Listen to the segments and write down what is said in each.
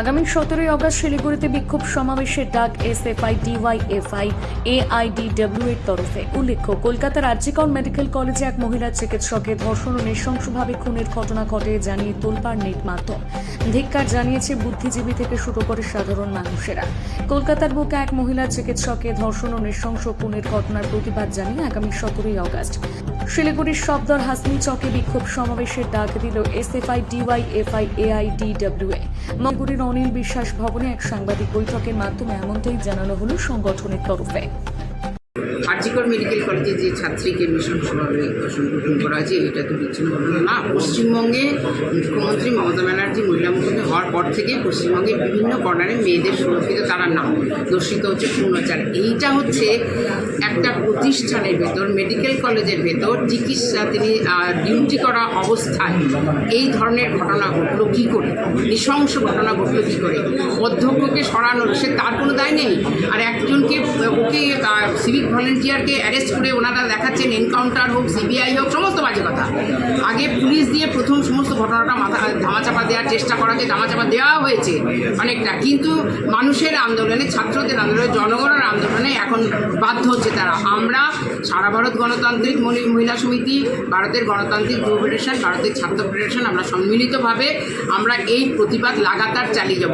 আগামী সতেরোই অগস্ট শিলিগুড়িতে বিক্ষোভ সমাবেশের ডাক এসএফআই ডিওয়াইএফআই এআইডিডব্লিউ এর তরফে উল্লেখ্য কলকাতার আরজিকর মেডিকেল কলেজে এক মহিলা চিকিৎসকের ধর্ষণ ও নৃশংসভাবে খুনের ঘটনা ঘটে জানিয়ে তোলপাড় নেট মাধ্যম। ধিক্কার জানিয়েছে বুদ্ধিজীবী থেকে শুরু করে সাধারণ মানুষেরা। কলকাতার বুকে এক মহিলা চিকিৎসকের ধর্ষণ ও নৃশংস খুনের ঘটনার প্রতিবাদ জানিয়ে আগামী সতেরোই অগস্ট শিলিগুড়ির সবদর হাসনি চকে বিক্ষোভ সমাবেশের ডাক দিল এসএফআই ডিওয়াইএফআই এআইডিডব্লিউএ। মঙ্গুরির অনিল বিশ্বাস ভবনে এক সাংবাদিক বৈঠকের মাধ্যমে এমনটাই জানানো হলো সংগঠনের তরফে। আর্জিকর মেডিকেল কলেজে যে ছাত্রীকে নৃশংসভাবে সংগঠন করা হয়েছে, এটা তো বিচ্ছিন্ন ঘটনা না। পশ্চিমবঙ্গে মুখ্যমন্ত্রী মমতা ব্যানার্জি মহিলা মুখ্যমন্ত্রী হওয়ার পর থেকে পশ্চিমবঙ্গের বিভিন্ন কর্নারে মেয়েদের সুরক্ষিত তারা নাম। দর্শিত হচ্ছে পূর্ণচার এইটা হচ্ছে একটা প্রতিষ্ঠানের ভেতর মেডিকেল কলেজের ভেতর চিকিৎসা তিনি ডিউটি করা অবস্থায় এই ধরনের ঘটনা ঘটলো কী করে? নৃশংস ঘটনা ঘটলো কী করে? অধ্যক্ষকে সরানোর সে তার কোনো দায় নেই। আর একজনকে, ওকে সিভিক ভলেন্টিয়ারকে অ্যারেস্ট করে ওনারা দেখাচ্ছেন এনকাউন্টার হোক সিবিআই হোক, সমস্ত বাজে কথা। আগে পুলিশ দিয়ে প্রথম সমস্ত ঘটনাটা মাথা, ধামাচাপা দেওয়ার চেষ্টা করাকে ধামাচাপা দেওয়া হয়েছে অনেকটা। কিন্তু মানুষের আন্দোলনে, ছাত্রদের আন্দোলনে, জনগণের আন্দোলনে এখন বাধ্য হচ্ছে তারা। আমরা সারা ভারত গণতান্ত্রিক মহি- মহিলা সমিতি, ভারতের গণতান্ত্রিক যুব ফেডারেশন, ভারতের ছাত্র ফেডারেশন, আমরা সম্মিলিতভাবে আমরা এই প্রতিবাদ লাগাতার চালিয়ে যাব।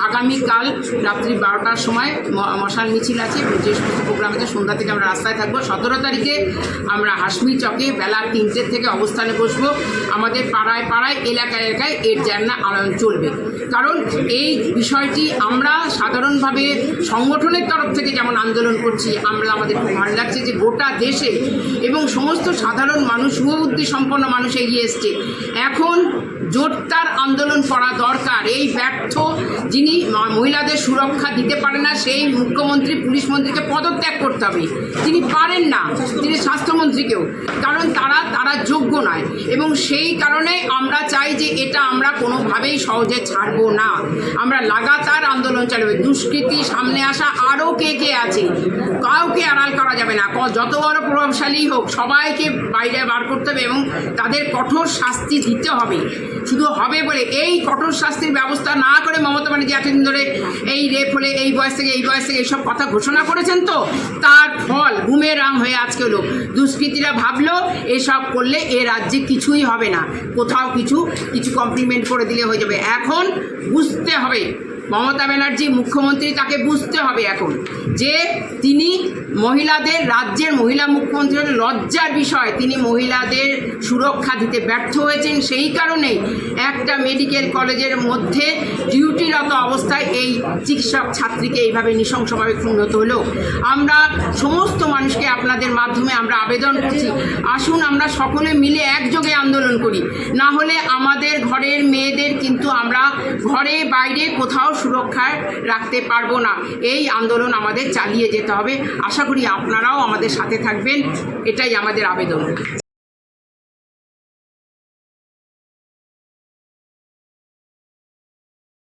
আগামীকাল রাত্রি বারোটার সময় মশাল মিছিল আছে যে প্রোগ্রাম আছে, সন্ধ্যা থেকে আমরা রাস্তায় থাকব। সতেরো তারিখে আমরা হাসমি চকে বেলা তিনটের থেকে অবস্থানে বসবো। আমাদের পাড়ায় পাড়ায়, এলাকায় এলাকায় এর জান্না চলবে। কারণ এই বিষয়টি আমরা সাধারণভাবে সংগঠনের তরফ থেকে যেমন আন্দোলন করছি, আমরা আমাদের খুব ভালো লাগছে যে গোটা দেশে এবং সমস্ত সাধারণ মানুষ সুবুদ্ধি সম্পন্ন মানুষ এগিয়ে এসছে। এখন জোরদার আন্দোলন করা দরকার। এই ব্যর্থ যিনি মহিলাদের সুরক্ষা দিতে পারে না, সেই মুখ্যমন্ত্রী, পুলিশ মন্ত্রীকে পদত্যাগ করতে হবে। তিনি পারেন না, তিনি স্বাস্থ্যমন্ত্রীকেও, কারণ তারা তারা যোগ্য নয়। এবং সেই কারণে আমরা চাই যে এটা আমরা কোনোভাবেই সহজে ছাড়বো না। আমরা লাগাতার আন্দোলন চালাবে দুষ্কৃতি সামনে আসা আরও কে কে আছে? কাউকে আড়াল করা যাবে না। যত বড় প্রভাবশালী হোক, সবাইকে বাইরে বার করতে হবে এবং তাদের কঠোর শাস্তি দিতে হবে। শুধু হবে বলে এই কঠোর শাস্তির ব্যবস্থা না করে মমতা ব্যানার্জি এতদিন ধরে এই রেপ হলে, এই বয়স থেকে, এই বয়স থেকে এইসব কথা ঘোষণা করেছেন তো? তার ফল বুমেরাং হয়ে আজকে হলো। দুষ্কৃতীরা ভাবলো, এসব করলে এ রাজ্যে কিছুই হবে না। কোথাও কিছু কিছু কমপ্লিমেন্ট করে দিলে হয়ে যাবে। এখন বুঝতে হবে মমতা ব্যানার্জি মুখ্যমন্ত্রী, তাকে বুঝতে হবে এখন যে তিনি মহিলাদের রাজ্যের মহিলা মুখ্যমন্ত্রী হলে লজ্জার বিষয়। তিনি মহিলাদের সুরক্ষা দিতে ব্যর্থ হয়েছেন সেই কারণেই একটা মেডিকেল কলেজের মধ্যে ডিউটিরত অবস্থায় এই চিকিৎসক ছাত্রীকে এইভাবে নৃশংসভাবে উন্নত হলো। আমরা সমস্ত মানুষকে আপনাদের মাধ্যমে আমরা আবেদন করছি, আসুন আমরা সকলে মিলে একযোগে আন্দোলন করি। না হলে আমাদের ঘরের মেয়েদের কিন্তু আমরা ঘরে বাইরে কোথাও সুরক্ষায় রাখতে পারব না। এই আন্দোলন আমাদের চালিয়ে যেতে হবে। আশা করি আপনারাও আমাদের সাথে থাকবেন। এটাই আমাদের আবেদন।